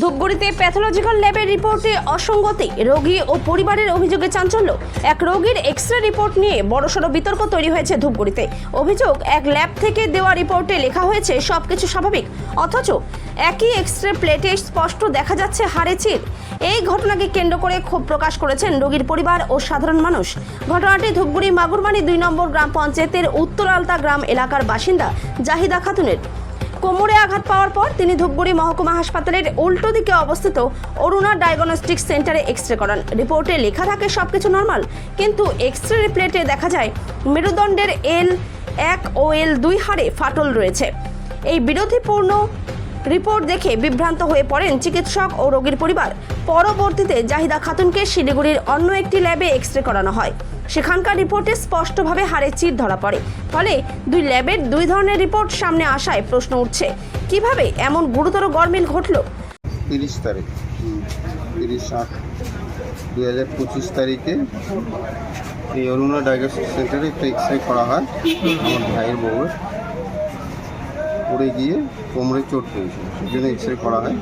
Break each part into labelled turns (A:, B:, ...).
A: ধূপগুড়িতে pathological ল্যাবের রিপোর্টে অসঙ্গতি। রোগী ও পরিবারের অভিযোগে চাঞ্চল্য। এক রোগীর এক্স রে রিপোর্ট নিয়ে বড়সড় বিতর্ক তৈরি হয়েছে ধূপগুড়িতে। অভিযোগ, এক ল্যাব থেকে দেওয়া রিপোর্টে লেখা হয়েছে, সবকিছু স্বাভাবিক। অথচ একই এক্স রে প্লেটে স্পষ্ট দেখা যাচ্ছে হাড়ে চির। এই ঘটনাকে কেন্দ্র করে ক্ষোভ প্রকাশ করেছেন রোগীর পরিবার ও সাধারণ মানুষ। ঘটনাটি ধূপগুড়ি মাগুরমানি দুই নম্বর গ্রাম পঞ্চায়েতের উত্তর আলতা গ্রাম এলাকার বাসিন্দা জাহিদা খাতুনের। কোমরে আঘাত পাওয়ার পর তিনি ধূপগুড়ি মহকুমা হাসপাতালের উল্টো দিকে অবস্থিত অরুণা ডায়াগনস্টিক সেন্টারে এক্স রে করান। রিপোর্টে লেখা থাকে সব কিছু নর্মাল, কিন্তু এক্স রে প্লেটে দেখা যায় মেরুদণ্ডের এল এক ও এল দুই হাড়ে ফাটল রয়েছে। এই বিরোধীপূর্ণ রিপোর্ট দেখে বিভ্রান্ত হয়ে পড়েন চিকিৎসক ও রোগীর পরিবার। পরবর্তীতে জাহিদা খাতুনকে শিলিগুড়ির অন্য একটি ল্যাবে এক্স রে করানো হয়। সেখানকার রিপোর্টে স্পষ্টভাবে হাড়ে চির ধরা পড়ে। ফলে দুই ল্যাবের দুই ধরনের রিপোর্ট সামনে আসায় প্রশ্ন উঠছে, কীভাবে এমন গুরুতর গরমিল ঘটল?
B: তিরিশ তারিখ। তিরিশ আট দু হাজার পঁচিশ তারিখে এই অরুণা ডায়াগনস্টিক সেন্টারে একটা এক্স রে করা হয়। আমার ভাইয়ের বউয়ের। পড়ে গিয়ে কোমরে চোট পেয়েছে সেই জন্য এক্স রে করা হয়।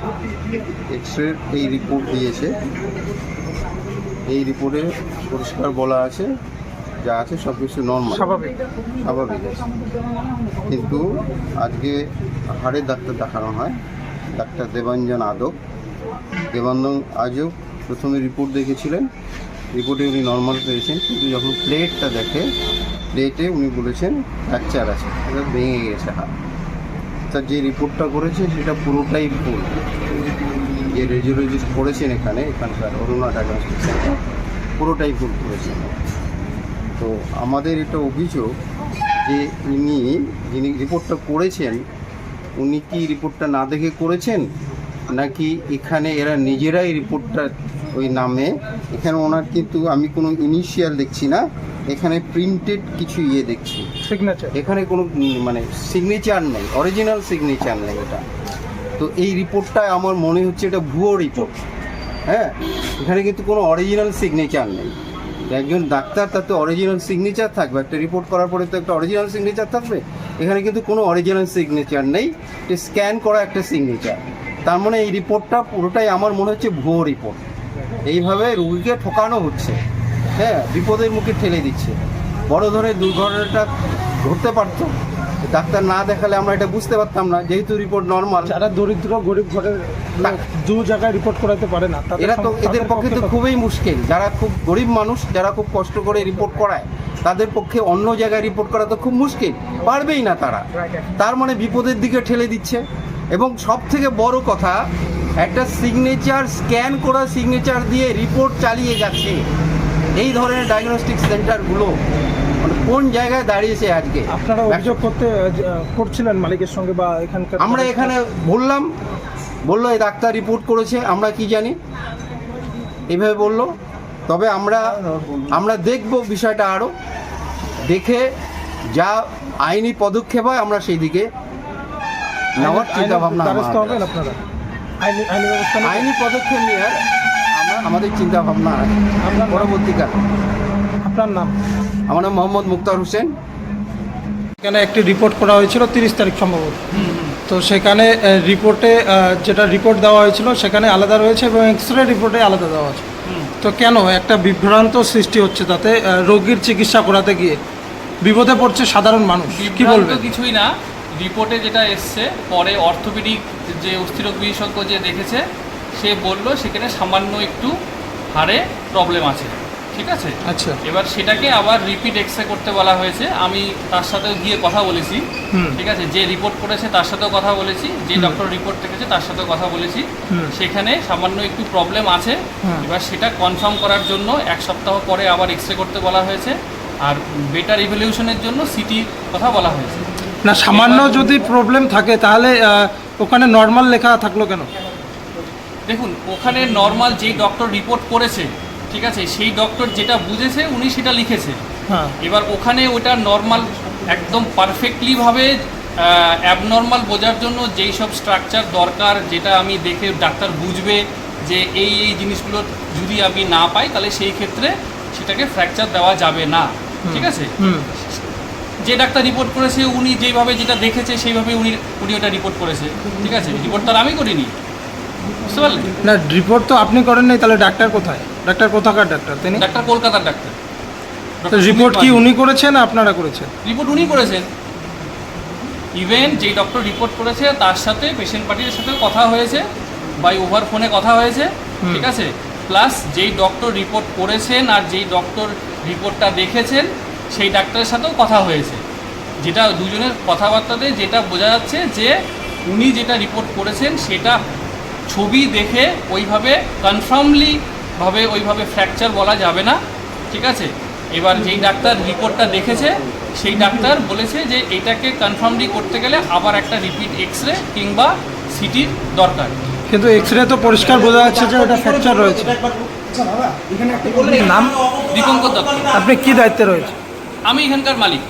B: এক্স রের এই রিপোর্ট দিয়েছে। এই রিপোর্টে পরিষ্কার বলা আছে যা আছে সব কিছু নর্মাল
C: স্বাভাবিক।
B: স্বাভাবিক আছে কিন্তু আজকে হাড়ের ডাক্তার দেখানো হয় ডাক্তার দেবাঞ্জন আদব দেবাঞ্জন আজও প্রথমে রিপোর্ট দেখেছিলেন। রিপোর্টে উনি নর্মাল পেয়েছেন কিন্তু যখন প্লেটটা দেখে প্লেটে উনি বলেছেন ফ্র্যাকচার আছে এটা ভেঙে গেছে হাড়। তার যে রিপোর্টটা করেছে, সেটা পুরোটাই ভুল। যে রেজিওলজিস্ট করেছেন এখানে, এখানকার অরুণা ডায়াগনস্টিক সেন্টার পুরোটাই ভুল করেছেন। তো আমাদের এটা অভিযোগ যে ইনি, যিনি রিপোর্টটা করেছেন, উনি কি রিপোর্টটা না দেখে করেছেন? নাকি এখানে এরা নিজেরাই রিপোর্টটা ওই নামে? এখানে ওনার কিন্তু আমি কোনো ইনিশিয়াল দেখছি না, এখানে প্রিন্টেড কিছু ইয়ে দেখছি।
C: সিগনেচার
B: এখানে কোনো মানে সিগনেচার নেই অরিজিনাল সিগনেচার নেই এটা। তো এই রিপোর্টটা আমার মনে হচ্ছে এটা ভুয়ো রিপোর্ট হ্যাঁ? এখানে কিন্তু কোনো অরিজিনাল সিগনেচার নেই। একজন ডাক্তার, তার তো অরিজিনাল সিগনেচার থাকবে। একটা রিপোর্ট করার পরে তো একটা অরিজিনাল সিগনেচার থাকবে। এখানে কিন্তু কোনো অরিজিনাল সিগনেচার নেই। স্ক্যান করা একটা সিগনেচার তার মানে এই রিপোর্টটা পুরোটাই আমার মনে হচ্ছে ভুয়ো রিপোর্ট এইভাবে রুগীকে ঠকানো হচ্ছে। হ্যাঁ? বিপদের মুখে ঠেলে দিচ্ছে। বড় ধরনের দুর্ঘটনাটা ঘটতে পারতো। ডাক্তার না দেখালে আমরা এটা বুঝতে পারতাম না যেহেতু রিপোর্ট নর্মাল
C: যারা দরিদ্র গরিব ঘরের লোক দু জায়গায় রিপোর্ট করাতে পারে না
B: এরা তো এদের পক্ষে তো
C: তো-
B: খুবই মুশকিল। যারা খুব গরিব মানুষ যারা খুব কষ্ট করে রিপোর্ট করায় তাদের পক্ষে অন্য জায়গায় রিপোর্ট করা তো খুব মুশকিল। পারবেই না তারা। তার মানে বিপদের দিকে ঠেলে দিচ্ছে। এবং সব থেকে বড় কথা একটা সিগনেচার স্ক্যান করা সিগনেচার দিয়ে রিপোর্ট চালিয়ে যাচ্ছে। এই ধরনের ডায়াগনস্টিক সেন্টারগুলো মানে কোন জায়গায় দাঁড়িয়েছে আজকে?
C: আপনারা অভিযোগ করতে করছিলেন মালিকের সঙ্গে বা এখানকার
B: আমরা এখানে বললাম বলল এই ডাক্তার রিপোর্ট করেছে আমরা কি জানি? এইভাবে বলল। তবে আমরা আমরা দেখব বিষয়টা আরও দেখে যা আইনি পদক্ষেপ হয় আমরা সেই দিকে নেওয়ার চিন্তা ভাবনা
C: আইনি
B: পদক্ষেপ নিয়ে আমাদের চিন্তা ভাবনা পরবর্তীকালে।
C: আপনার নাম?
B: আমার নাম মোহাম্মদ মুক্তার হোসেন।
C: এখানে একটি রিপোর্ট করা হয়েছিল তিরিশ তারিখ সম্ভবত। তো সেখানে রিপোর্টে যেটা রিপোর্ট দেওয়া হয়েছিল সেখানে আলাদা রয়েছে এবং এক্স রে রিপোর্টে আলাদা দেওয়া আছে। তো কেন একটা বিভ্রান্ত সৃষ্টি হচ্ছে তাতে রোগীর চিকিৎসা করাতে গিয়ে? বিপদে পড়ছে সাধারণ মানুষ কি বলবে
D: কিছুই না। রিপোর্টে যেটা এসছে পরে অর্থোপেডিক যে অস্থিরোগ বিশেষজ্ঞ যে দেখেছে সে বলল সেখানে সামান্য একটু হাড়ে প্রবলেম আছে। ঠিক আছে?
C: আচ্ছা।
D: এবার সেটাকে আবার রিপিট এক্সরে করতে বলা হয়েছে। আমি তার সাথে গিয়ে কথা বলেছি। ঠিক আছে? যে রিপোর্ট করেছে তার সাথেও কথা বলেছি। যে ডক্টর রিপোর্ট দেখেছে তার সাথেও কথা বলেছি। সেখানে সামান্য একটু প্রবলেম আছে। এবার সেটা কনফার্ম করার জন্য এক সপ্তাহ পরে আবার এক্সরে করতে বলা হয়েছে। আর বেটার ইভলিউশনের জন্য সিটি কথা বলা হয়েছে।
C: না সামান্য যদি প্রবলেম থাকে তাহলে ওখানে নর্মাল লেখা থাকল কেন?
D: দেখুন ওখানে নর্মাল যেই ডক্টর রিপোর্ট করেছে ঠিক আছে সেই ডক্টর যেটা বুঝেছে উনি সেটা লিখেছে।
C: হ্যাঁ।
D: এবার ওখানে ওটা নর্মাল একদম পারফেক্টলিভাবে অ্যাবনর্মাল বোঝার জন্য যেই সব স্ট্রাকচার দরকার যেটা আমি দেখে ডাক্তার বুঝবে যে এই এই জিনিসগুলো যদি আমি না পাই তাহলে সেই ক্ষেত্রে সেটাকে ফ্র্যাকচার দেওয়া যাবে না। ঠিক আছে? যে ডাক্তার রিপোর্ট করেছে উনি যেভাবে যেটা দেখেছে সেইভাবে উনি উনি ওটা রিপোর্ট করেছে। ঠিক আছে? রিপোর্ট তো আর আমি করিনি। বুঝতে পারলেন?
C: না রিপোর্ট তো আপনি করেন নাই তাহলে ডাক্তার কোথায়? ডাক্তার কোথাকার ডাক্তার তিনি?
D: ডাক্তার কলকাতার ডাক্তার।
C: রিপোর্ট কি উনি করেছেন? আপনারা করেছেন?
D: রিপোর্ট উনি করেছেন। ইভেন যেই ডক্টর রিপোর্ট করেছে তার সাথে পেশেন্ট পার্টির সাথেও কথা হয়েছে বাই ওভার ফোনে কথা হয়েছে ঠিক আছে? প্লাস যেই ডক্টর রিপোর্ট করেছেন আর যেই ডক্টর রিপোর্টটা দেখেছেন সেই ডাক্তারের সাথেও কথা হয়েছে। যেটা দুজনের কথাবার্তাতে যেটা বোঝা যাচ্ছে যে উনি যেটা রিপোর্ট করেছেন সেটা ছবি দেখে ওইভাবে কনফার্মলি ভাবে ওইভাবে ফ্র্যাকচার বলা যাবে না ঠিক আছে? এবার যেই ডাক্তার রিপোর্টটা দেখেছে সেই ডাক্তার বলেছে যে এটাকে কনফার্মলি করতে গেলে আবার একটা রিপিট এক্স রে কিংবা সিটির দরকার।
C: কিন্তু এক্স রে তো পরিষ্কার বোঝা যাচ্ছে যে ওটা ফ্র্যাকচার রয়েছে। নাম?
D: দীপঙ্কর দত্ত।
C: আপনি কি দায়িত্বে রয়েছে
D: আমি এখানকার মালিক।